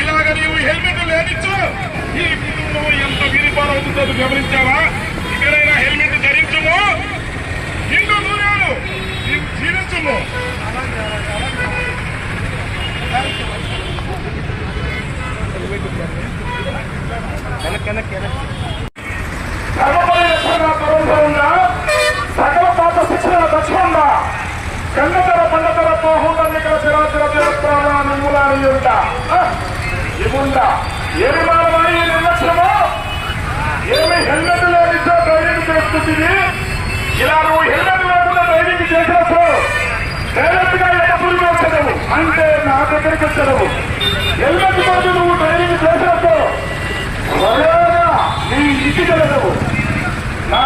ఇలాగ నీవు హెల్మెట్ లేనిచ్చు ఈ కుటుంబం ఎంత విరిపాలవుతుందో గమనించావా? ఇక్కడైనా హెల్మెట్ ధరించుము? ఇల్లు దూరాలు జీవించుము. కనుక కనుక ఉందా ఏమి మానవాయి ఈ నిర్లక్ష్యమో ఏమి హెల్మెట్ లేనితో డ్రైవింగ్ చేస్తుంది ఇలా నువ్వు హెల్మెట్ లేకుండా డ్రైవింగ్ చేసేస్తూ డైరెక్ట్గా ఎప్పుడు వచ్చేదవు అంటే నా దగ్గరికి వచ్చేదవు హెల్మెట్ తోటి నువ్వు డ్రైవింగ్ చేసేస్తూ నీ ఇంటికి వెళ్ళదవు నా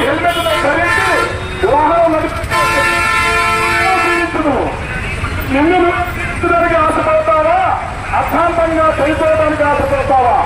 హెల్మెట్ ధరించి వాహనం నడుపును నిన్ను ఆశపడతావా అశాంతంగా చనిపోవడానికి ఆశపడతావా